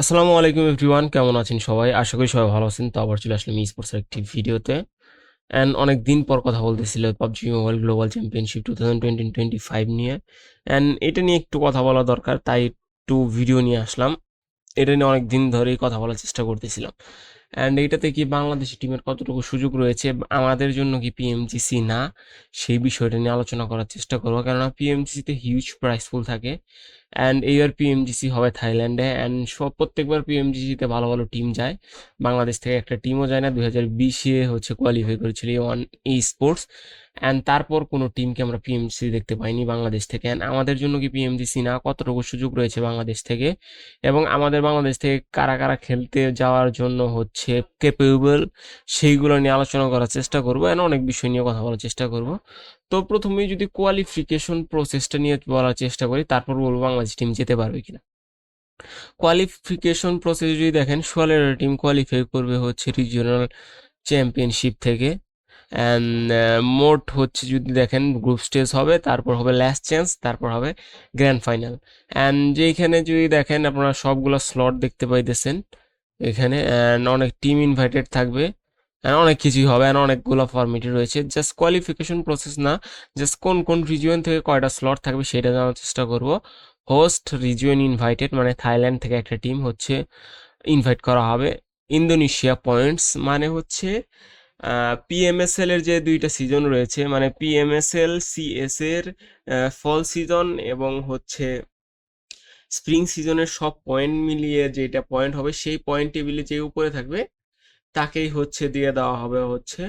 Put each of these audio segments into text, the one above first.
আসসালামু আলাইকুম এভরিওয়ান, কেমন আছেন সবাই? আশা করি সবাই ভালো আছেন। তো আবার চলে আসলাম স্পোর্টসের একটি ভিডিওতে। অ্যান্ড অনেক দিন পর কথা বলতেছিল PUBG mobile global championship two thousand twenty twenty five নিয়ে। অ্যান্ড এটা নিয়ে একটু কথা বলা দরকার, তাই একটু ভিডিও নিয়ে আসলাম। এটা নিয়ে অনেক দিন ধরেই কথা বলার চেষ্টা করতেছিলাম। অ্যান্ড এইটাতে কি বাংলাদেশি টিমের কতটুকু সুযোগ রয়েছে? আমাদের জন্য কি পিএমজিসি না? সেই বিষয়টা নিয়ে আলোচনা করার চেষ্টা করব। কেননা পিএমজিসিতে হিউজ প্রাইস ফুল থাকে। অ্যান্ড এইবার পিএমজিসি হবে থাইল্যান্ডে অ্যান্ড সব প্রত্যেকবার পিএমজিসিতে ভালো ভালো টিম যায়। বাংলাদেশ থেকে একটা টিমও যায় না। দুই হাজার বিশে হচ্ছে কোয়ালিফাই করেছিল ওয়ান ই স্পোর্টস অ্যান্ড তারপর কোনো টিমকে আমরা পিএমজিসি দেখতে পাইনি বাংলাদেশ থেকে। অ্যান্ড আমাদের জন্য কি পিএমজিসি না? কতটুকু সুযোগ রয়েছে বাংলাদেশ থেকে? এবং আমাদের বাংলাদেশ থেকে কারা কারা খেলতে যাওয়ার জন্য হচ্ছে ক্যাপেবল সেইগুলো নিয়ে আলোচনা করার চেষ্টা করব অ্যান্ড অনেক বিষয় নিয়ে কথা বলার চেষ্টা করব। তো প্রথমেই যদি কোয়ালিফিকেশন প্রসেসটা নিয়ে বলার চেষ্টা করি, তারপর বলব বাংলাদেশ টিম যেতে পারবে কিনা। কোয়ালিফিকেশন প্রসেস যদি দেখেন সোয়ালের টিম কোয়ালিফাই করবে হচ্ছে রিজিওনাল চ্যাম্পিয়নশিপ থেকে। অ্যান্ড মোট হচ্ছে যদি দেখেন গ্রুপ স্টেজ হবে, তারপর হবে লাস্ট চান্স তারপর হবে গ্র্যান্ড ফাইনাল অ্যান্ড যেইখানে যদি দেখেন, আপনারা সবগুলো স্লট দেখতে পাইতেছেন। এখানে অ্যান্ড অনেক টিম ইনভাইটেড থাকবে, and অনেক কিছুই হবে, and অনেকগুলো ফর্মেটই রয়েছে। জাস্ট কোয়ালিফিকেশন প্রসেস না জাস্ট কোন কোন রিজিয়ন থেকে কয়টা স্লট থাকবে সেটা জানার চেষ্টা করব। হোস্ট রিজিয়ন ইনভাইটেড মানে থাইল্যান্ড থেকে একটা টিম হচ্ছে ইনভাইট করা হবে। ইন্দোনেশিয়া পয়েন্টস মানে হচ্ছে পিএমএসএল এর যে দুইটা সিজন রয়েছে মানে পিএমএসএল সিএস এর ফল সিজন এবং হচ্ছে স্প্রিং সিজনের সব পয়েন্ট মিলিয়ে যেটা পয়েন্ট হবে, সেই পয়েন্ট টেবিলে যে উপরে থাকবে, তাকেই হচ্ছে দিয়ে দেওয়া হবে হচ্ছে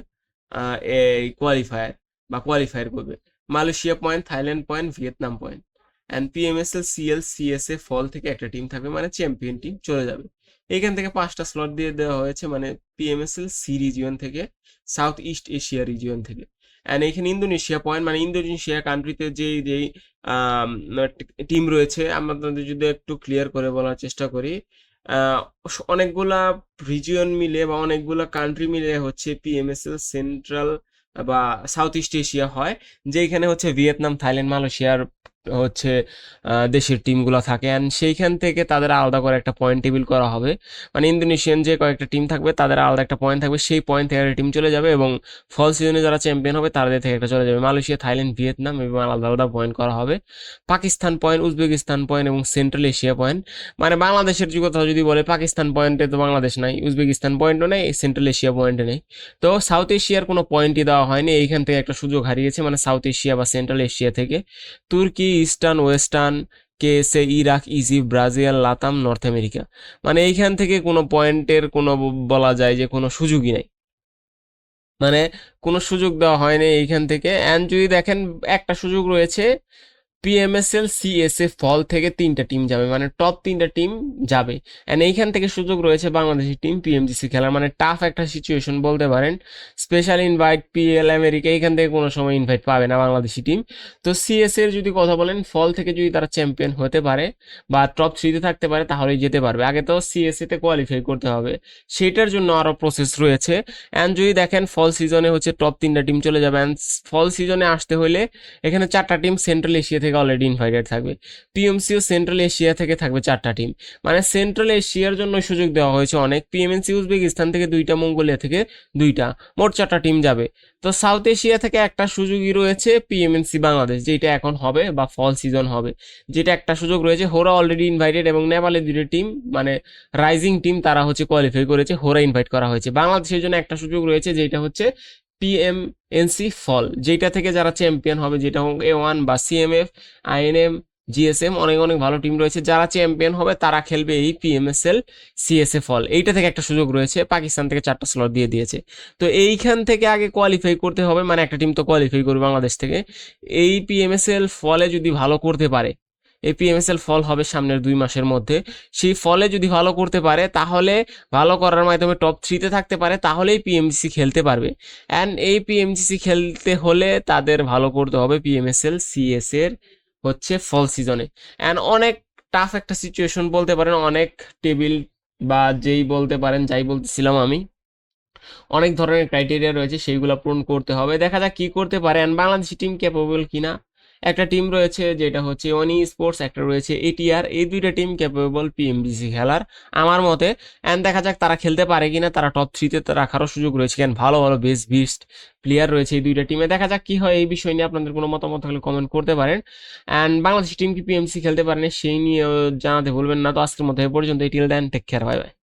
এই কোয়ালিফায়ার বা কোয়ালিফায়ার করবে Malaysia point Thailand point Vietnam point and PMSL CL CSA fall থেকে একটা টিম থাকবে মানে চ্যাম্পিয়ন টিম চলে যাবে। এখান থেকে পাঁচটা স্লট দিয়ে দেওয়া হয়েছে মানে পিএমএসএল সি রিজিয়ন থেকে সাউথ ইস্ট এশিয়া রিজিয়ন থেকে। অ্যান্ড এখানে ইন্দোনেশিয়া পয়েন্ট মানে ইন্দোনেশিয়া কান্ট্রিতে যেই যেই টিম রয়েছে আমাদের যদি একটু ক্লিয়ার করে বলার চেষ্টা করি অনেকগুলা রিজিয়ন মিলে বা অনেকগুলা কান্ট্রি মিলে হচ্ছে পিএমএসএল সেন্ট্রাল বা সাউথ ইস্ট এশিয়া হয় যেখানে হচ্ছে ভিয়েতনাম থাইল্যান্ড মালয়েশিয়ার হচ্ছে দেশের টিমগুলো থাকে। অ্যান্ড সেইখান থেকে তাদের আলাদা করে একটা পয়েন্ট টেবিল করা হবে। মানে ইন্দোনেশিয়ান যে কয়েকটা টিম থাকবে, তাদের আলাদা একটা পয়েন্ট থাকবে। সেই পয়েন্ট থেকে টিম চলে যাবে এবং ফল সিজনে যারা চ্যাম্পিয়ন হবে, তাদের থেকে একটা চলে যাবে। মালয়েশিয়া, থাইল্যান্ড, ভিয়েতনাম এবং আলাদা আলাদা পয়েন্ট করা হবে। পাকিস্তান পয়েন্ট উজবেকিস্তান পয়েন্ট এবং সেন্ট্রাল এশিয়া পয়েন্ট মানে বাংলাদেশের যে কথা যদি বলে, পাকিস্তান পয়েন্টে তো বাংলাদেশ নাই, উজবেকিস্তান পয়েন্টও নেই সেন্ট্রাল এশিয়া পয়েন্টে নেই। তো সাউথ এশিয়ার কোনো পয়েন্টই দেওয়া হয়নি। এইখান থেকে একটা সুযোগ হারিয়েছে মানে সাউথ এশিয়া বা সেন্ট্রাল এশিয়া থেকে। Turkey eastern western KSA Iraq Egypt Brazil LATAM north America মানে এইখান থেকে কোনো পয়েন্টের কোনো বলা যায় যে কোনো সুযোগই নাই। মানে কোনো সুযোগ দেওয়া হয়নি এইখান থেকে। অ্যান্ড যদি দেখেন একটা সুযোগ রয়েছে পিএমএসএল সিএসএ ফল থেকে তিনটা টিম যাবে মানে টপ তিনটা টিম যাবে। অ্যান্ড এইখান থেকে সুযোগ রয়েছে বাংলাদেশি টিম পিএমজিসি খেলার। মানে টাফ একটা সিচুয়েশন বলতে পারেন। স্পেশাল ইনভাইট পিএল আমেরিকা এইখান থেকে কোনো সময় ইনভাইট পাবে না বাংলাদেশি টিম তো সিএস এর যদি কথা বলেন ফল থেকে যদি তারা চ্যাম্পিয়ন হতে পারে বা টপ থ্রিতে থাকতে পারে, তাহলেই যেতে পারবে। আগে তো সিএসএ তে কোয়ালিফাই করতে হবে। সেটার জন্য আরও প্রসেস রয়েছে। অ্যান্ড যদি দেখেন ফল সিজনে হচ্ছে টপ তিনটা টিম চলে যাবে। অ্যান্ড ফল সিজনে আসতে হলে এখানে চারটা টিম সেন্ট্রাল এশিয়া থেকে অলরেডি ইনভাইটেড থাকবে। পিএমসিও সেন্ট্রাল এশিয়া থেকে থাকবে চারটা টিম মানে সেন্ট্রাল এশিয়ার জন্য সুযোগ দেওয়া হয়েছে অনেক। পিএমএনসি উজবেকিস্তান থেকে দুইটা মঙ্গোলিয়া থেকে দুইটা। মোট চারটা টিম যাবে। তো সাউথ এশিয়া থেকে একটা সুযোগই রয়েছে পিএমএনসি বাংলাদেশ যেটা এখন হবে বা ফল সিজন হবে। যেটা একটা সুযোগ রয়েছে হোরা অলরেডি ইনভাইটেড এবং নেপালের দুটো টিম মানে রাইজিং টিম তারা হচ্ছে কোয়ালিফাই করেছে হোরা ইনভাইট করা হয়েছে। বাংলাদেশের জন্য একটা সুযোগ রয়েছে যেটা হচ্ছে পিএমএনসি ফল যেটা থেকে যারা চ্যাম্পিয়ন হবে, যেটা হোক এ ওয়ান বা সিএমএফ আইএনএম জিএসএম অনেক অনেক ভালো টিম রয়েছে। যারা চ্যাম্পিয়ন হবে, তারা খেলবে এই পিএমএসএল সিএসএ ফল এইটা থেকে একটা সুযোগ রয়েছে, পাকিস্তান থেকে চারটা স্লট দিয়ে দিয়েছে। তো এইখান থেকে আগে কোয়ালিফাই করতে হবে মানে একটা টিম তো কোয়ালিফাই করবে বাংলাদেশ থেকে। এই পিএমএসএল ফলে যদি ভালো করতে পারে এই পিএমএসএল ফল হবে সামনের দুই মাসের মধ্যে। সেই ফলে যদি ভালো করতে পারে, তাহলে ভালো করার মাধ্যমে টপ থ্রিতে থাকতে পারে, তাহলেই পিএমজিসি খেলতে পারবে। অ্যান্ড এই পিএমজিসি খেলতে হলে তাদের ভালো করতে হবে পিএমএসএল সিএস এর হচ্ছে ফল সিজনে অ্যান্ড অনেক টাফ একটা সিচুয়েশন বলতে পারেন, অনেক টেবিল বা যেই বলতে পারেন, যাই বলতেছিলাম আমি, অনেক ধরনের ক্রাইটেরিয়া রয়েছে, সেইগুলো পূরণ করতে হবে। দেখা যাক কি করতে পারে। অ্যান্ড বাংলাদেশি টিম ক্যাপেবল কিনা? একটা টিম রয়েছে যেটা হচ্ছে অনি স্পোর্টস একটা রয়েছে এটিআর এই দুইটা টিম ক্যাপেবল পিএমবিসি খেলার আমার মতে। অ্যান্ড দেখা যাক তারা খেলতে পারে কিনা, তারা টপ থ্রিতে রাখারও সুযোগ রয়েছে। কেন ভালো ভালো বেস্ট বিস্ট প্লেয়ার রয়েছে এই দুইটা টিমে দেখা যাক কি হয় এই বিষয় নিয়ে আপনাদের কোনো মতামত থাকলে কমেন্ট করতে পারেন। অ্যান্ড বাংলাদেশ টিম কি পিএমসি খেলতে পারেনি, সেই নিয়ে জানাতে বলবেন না। তো আজকের এ পর্যন্ত till then take care bye bye